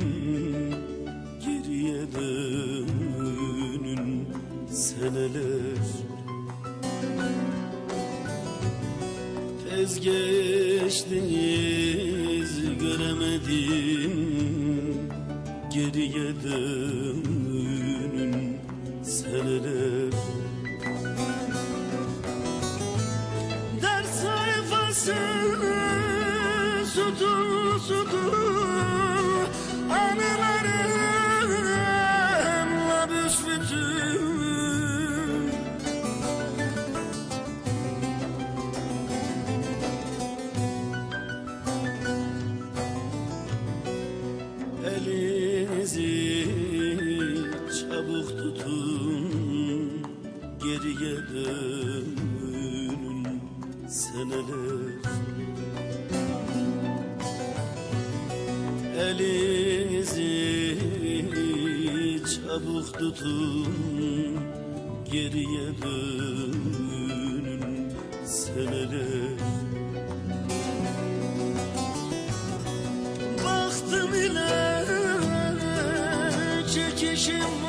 göremedim Geriye dönün seneler. Tez geçtiniz göremedim. Geriye dönün seneler. Ders sayfası seneler Elinizi çabuk tutun Geriye dönün seneler Baktım ile çekişim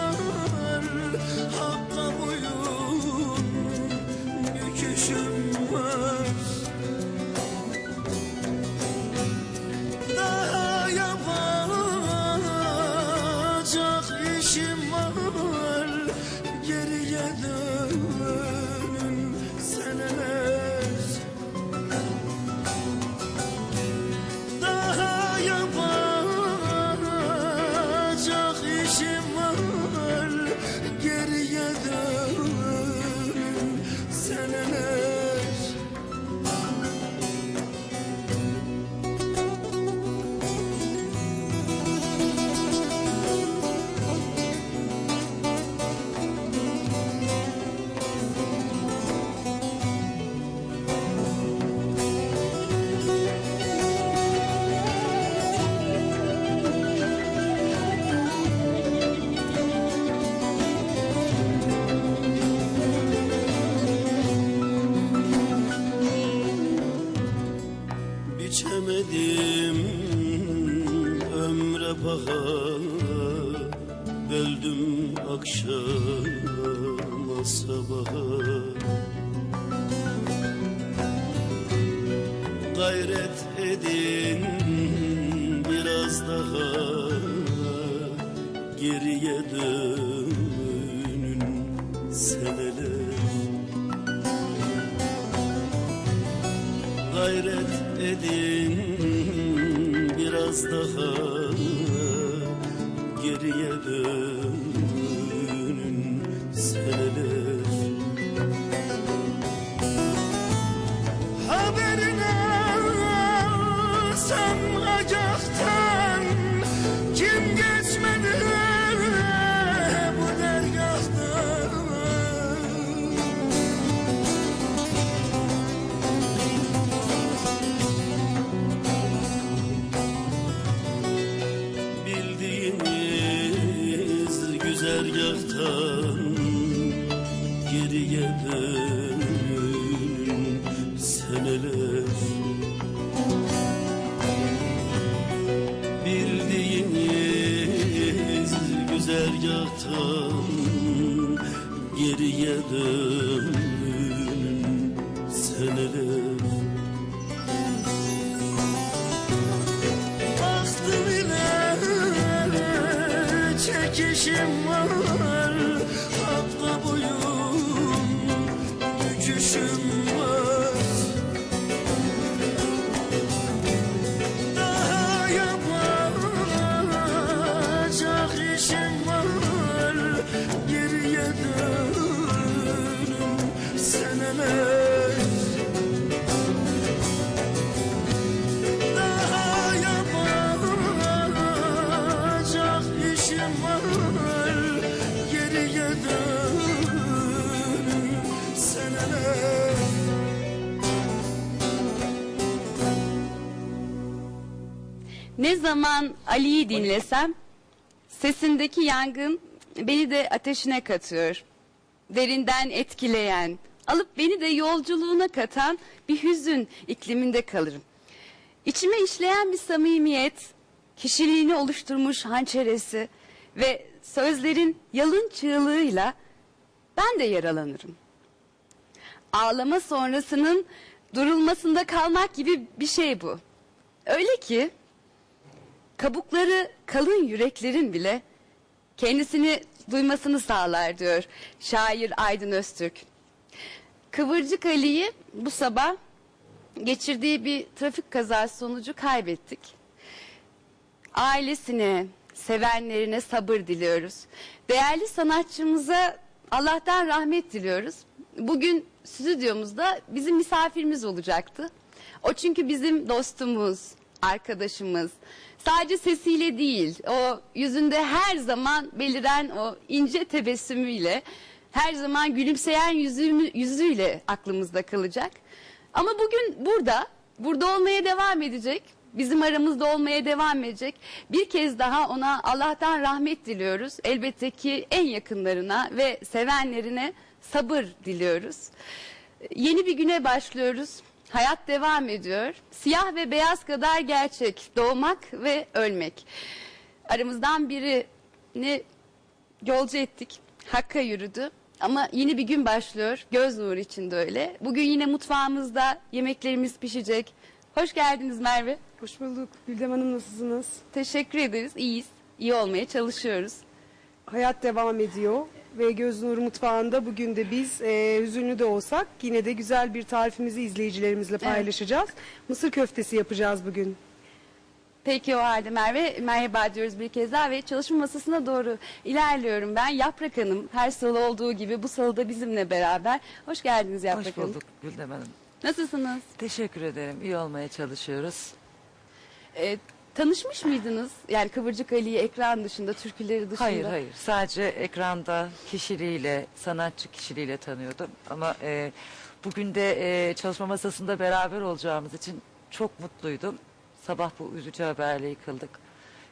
Gayret edin biraz daha Geriye dönün seneler gayret edin biraz daha güzergahtan geriye dönün seneler. Bildiğiniz güzergahtan geriye dönün çekişim var Ne zaman Ali'yi dinlesem sesindeki yangın beni de ateşine katıyor. Derinden etkileyen, alıp beni de yolculuğuna katan bir hüzün ikliminde kalırım. İçime işleyen bir samimiyet, kişiliğini oluşturmuş hançeresi ve sözlerin yalın çığlığıyla ben de yaralanırım. Ağlama sonrasının durulmasında kalmak gibi bir şey bu. Öyle ki kabukları kalın yüreklerin bile kendisini duymasını sağlar diyor şair Aydın Öztürk. Kıvırcık Ali'yi bu sabah geçirdiği bir trafik kazası sonucu kaybettik. Ailesine, sevenlerine sabır diliyoruz. Değerli sanatçımıza Allah'tan rahmet diliyoruz. Bugün stüdyomuzda bizim misafirimiz olacaktı. O çünkü bizim dostumuz, arkadaşımız. Sadece sesiyle değil, o yüzünde her zaman beliren o ince tebessümüyle, her zaman gülümseyen yüzümü, yüzüyle aklımızda kalacak. Ama bugün burada, burada olmaya devam edecek. Bizim aramızda olmaya devam edecek. Bir kez daha ona Allah'tan rahmet diliyoruz. Elbette ki en yakınlarına ve sevenlerine sabır diliyoruz. Yeni bir güne başlıyoruz. Hayat devam ediyor. Siyah ve beyaz kadar gerçek. Doğmak ve ölmek. Aramızdan birini yolcu ettik. Hakka yürüdü. Ama yeni bir gün başlıyor. Göz nuru için de öyle. Bugün yine mutfağımızda yemeklerimiz pişecek. Hoş geldiniz Merve. Hoş bulduk. Güldem Hanım nasılsınız? Teşekkür ederiz. İyiyiz. İyi olmaya çalışıyoruz. Hayat devam ediyor ve Göz Nuru Mutfağı'nda bugün de biz e, hüzünlü de olsak yine de güzel bir tarifimizi izleyicilerimizle paylaşacağız. Mısır köftesi yapacağız bugün. Peki o halde Merve, merhaba diyoruz bir kez daha ve çalışma masasına doğru ilerliyorum ben. Yaprak Hanım her salı olduğu gibi bu salıda bizimle beraber. Hoş geldiniz Yaprak Hoş Hanım. bulduk Güldem Hanım. Nasılsınız? Teşekkür ederim. İyi olmaya çalışıyoruz. Ee, tanışmış mıydınız? Yani Kıvırcık Ali'yi ekran dışında, türküleri dışında. Hayır hayır. Sadece ekranda kişiliğiyle, sanatçı kişiliğiyle tanıyordum. Ama e, bugün de e, çalışma masasında beraber olacağımız için çok mutluydum. Sabah bu üzücü haberle yıkıldık.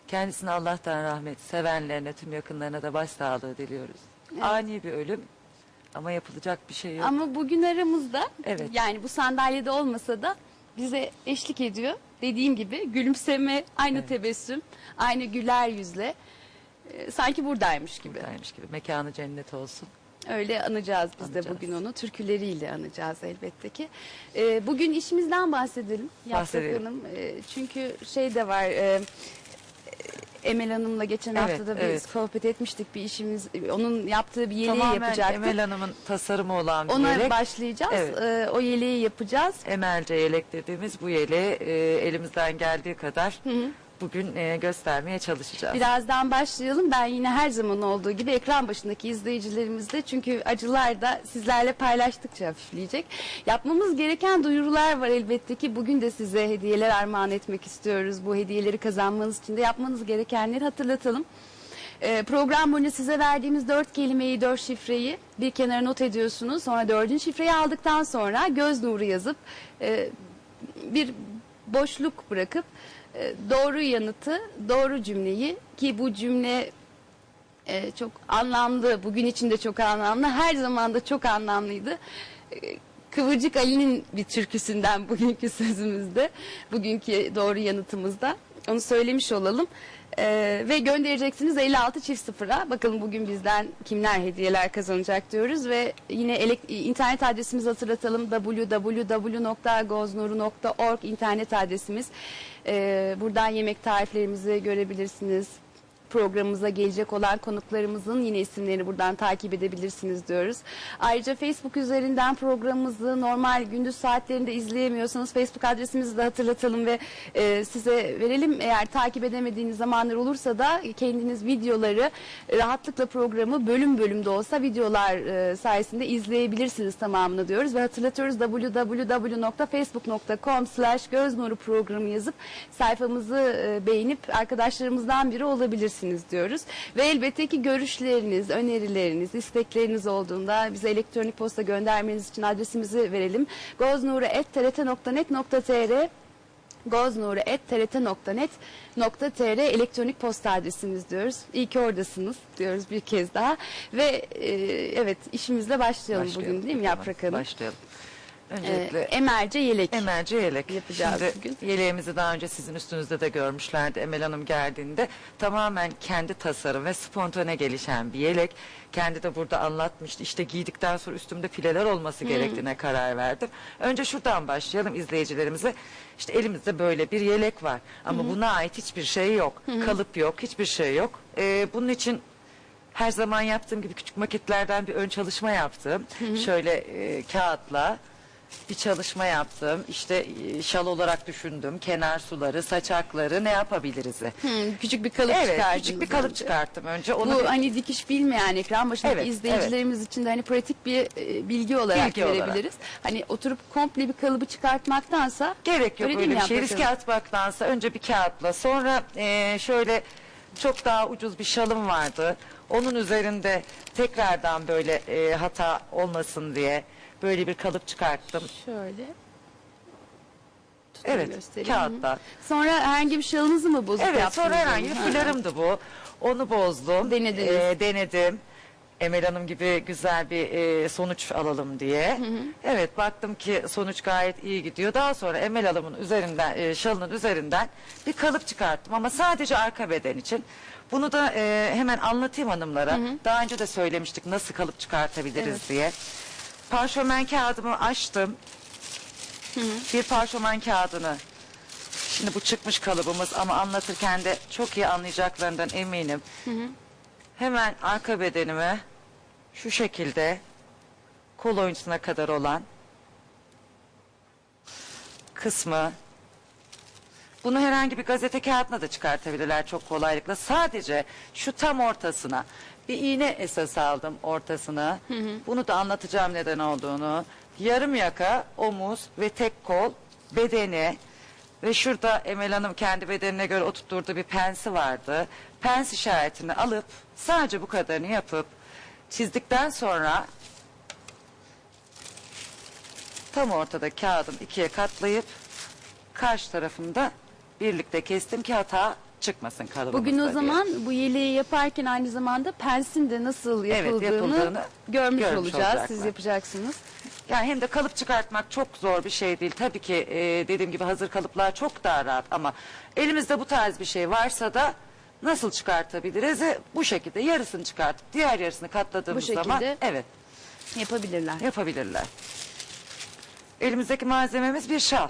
Kendisine Allah'tan rahmet, sevenlerine, tüm yakınlarına da başsağlığı diliyoruz. Ani bir ölüm ama yapılacak bir şey yok. Ama bugün aramızda Evet. yani bu sandalyede olmasa da bize eşlik ediyor. Dediğim gibi gülümseme, aynı tebessüm, aynı güler yüzle. Ee, sanki buradaymış gibi. Buradaymış gibi. Mekanı cennet olsun. Öyle anacağız biz de Anacağız. bugün onu. Türküleriyle anacağız elbette ki. Ee, bugün işimizden bahsedelim. Bahsedelim. Hanım. Ee, çünkü şey de var... e, Emel Hanım'la geçen Evet, hafta da bir evet. sohbet etmiştik bir işimiz. Onun yaptığı bir yeleği Tamamen yapacaktık. Emel Hanım'ın tasarımı olan bir Ona yelek. başlayacağız. Evet. Ee, o yeleği yapacağız. Emelce yelek dediğimiz bu yeleği e, elimizden geldiği kadar bugün e, göstermeye çalışacağız. Birazdan başlayalım. Ben yine her zaman olduğu gibi ekran başındaki izleyicilerimizle çünkü acılar da sizlerle paylaştıkça hafifleyecek. Yapmamız gereken duyurular var elbette ki. Bugün de size hediyeler armağan etmek istiyoruz. Bu hediyeleri kazanmanız için de yapmanız gerekenleri hatırlatalım. Ee, program boyunca size verdiğimiz dört kelimeyi, dört şifreyi bir kenara not ediyorsunuz. Sonra dördüncü şifreyi aldıktan sonra göz nuru yazıp e, bir boşluk bırakıp e, doğru yanıtı, doğru cümleyi ki bu cümle e, çok anlamlı, bugün için de çok anlamlı, her zaman da çok anlamlıydı. E, Kıvırcık Ali'nin bir türküsünden bugünkü sözümüzde, bugünkü doğru yanıtımızda. Onu söylemiş olalım. E, ve göndereceksiniz 56 çift sıfıra. Bakalım bugün bizden kimler hediyeler kazanacak diyoruz ve yine internet adresimizi hatırlatalım. www.goznuru.org internet adresimiz. E, buradan yemek tariflerimizi görebilirsiniz programımıza gelecek olan konuklarımızın yine isimlerini buradan takip edebilirsiniz diyoruz. Ayrıca Facebook üzerinden programımızı normal gündüz saatlerinde izleyemiyorsanız Facebook adresimizi de hatırlatalım ve e, size verelim. Eğer takip edemediğiniz zamanlar olursa da kendiniz videoları rahatlıkla programı bölüm bölüm de olsa videolar e, sayesinde izleyebilirsiniz tamamını diyoruz ve hatırlatıyoruz www.facebook.com slash göz nuru programı yazıp sayfamızı e, beğenip arkadaşlarımızdan biri olabilirsiniz diyoruz. Ve elbette ki görüşleriniz, önerileriniz, istekleriniz olduğunda bize elektronik posta göndermeniz için adresimizi verelim. goznuru.trt.net.tr goznuru.trt.net.tr elektronik posta adresimiz diyoruz. İyi ki oradasınız diyoruz bir kez daha. Ve e, evet işimizle başlayalım, Başlayalım. bugün değil mi Yaprak Hanım? Başlayalım. Ee, Öncelikle emerce yelek. Emelce yelek. Yapacağız Şimdi bugün. yeleğimizi daha önce sizin üstünüzde de görmüşlerdi. Emel Hanım geldiğinde tamamen kendi tasarım ve spontane gelişen bir yelek. Kendi de burada anlatmıştı. İşte giydikten sonra üstümde fileler olması gerektiğine karar verdim. Önce şuradan başlayalım izleyicilerimize. İşte elimizde böyle bir yelek var. Ama buna ait hiçbir şey yok. Kalıp yok, hiçbir şey yok. Ee, bunun için her zaman yaptığım gibi küçük maketlerden bir ön çalışma yaptım. Şöyle e, kağıtla bir çalışma yaptım. İşte e, şal olarak düşündüm. Kenar suları, saçakları ne yapabiliriz? Hı, küçük bir kalıp evet, çıkardınız küçük bir kalıp önce. çıkarttım önce. Onu Bu bir- hani dikiş bilmeyen ekran başındaki Evet, izleyicilerimiz için de hani pratik bir e, bilgi olarak Bilgi olarak. verebiliriz. Hani oturup komple bir kalıbı çıkartmaktansa Gerek yok Öyle öyle, değil mi bir şey. Riske atmaktansa önce bir kağıtla sonra e, şöyle çok daha ucuz bir şalım vardı. Onun üzerinde tekrardan böyle e, hata olmasın diye böyle bir kalıp çıkarttım. şöyle Tutayım, Evet göstereyim. Sonra herhangi bir şalınızı mı bozup Evet yaptınız? sonra herhangi bir? Ha. fularımdı bu. Onu bozdum. Denediniz. Ee, denedim. Emel Hanım gibi güzel bir e, sonuç alalım diye. Evet baktım ki sonuç gayet iyi gidiyor. Daha sonra Emel Hanım'ın üzerinden e, şalının üzerinden bir kalıp çıkarttım ama sadece arka beden için. Bunu da e, hemen anlatayım hanımlara. Daha önce de söylemiştik nasıl kalıp çıkartabiliriz Evet. diye. Parşömen kağıdımı açtım. Bir parşömen kağıdını Şimdi bu çıkmış kalıbımız ama anlatırken de çok iyi anlayacaklarından eminim. Hemen arka bedenime şu şekilde kol oyuntusuna kadar olan kısmı bunu herhangi bir gazete kağıdına da çıkartabilirler çok kolaylıkla. Sadece şu tam ortasına bir iğne esas aldım ortasına. Bunu da anlatacağım neden olduğunu. Yarım yaka, omuz ve tek kol bedeni ve şurada Emel Hanım kendi bedenine göre oturtturduğu bir pensi vardı. Pens işaretini alıp sadece bu kadarını yapıp çizdikten sonra tam ortada kağıdım ikiye katlayıp karşı tarafında birlikte kestim ki hata çıkmasın kalıbımızda Bugün o diye. zaman bu yeleği yaparken aynı zamanda pensin de nasıl Evet, yapıldığını, yapıldığını görmüş görmüş olacağız. olacaklar. Siz yapacaksınız. Yani hem de kalıp çıkartmak çok zor bir şey değil. Tabii ki e, dediğim gibi hazır kalıplar çok daha rahat ama elimizde bu tarz bir şey varsa da nasıl çıkartabiliriz? E, bu şekilde yarısını çıkartıp diğer yarısını katladığımız Bu zaman evet Yapabilirler. yapabilirler. Elimizdeki malzememiz bir şal.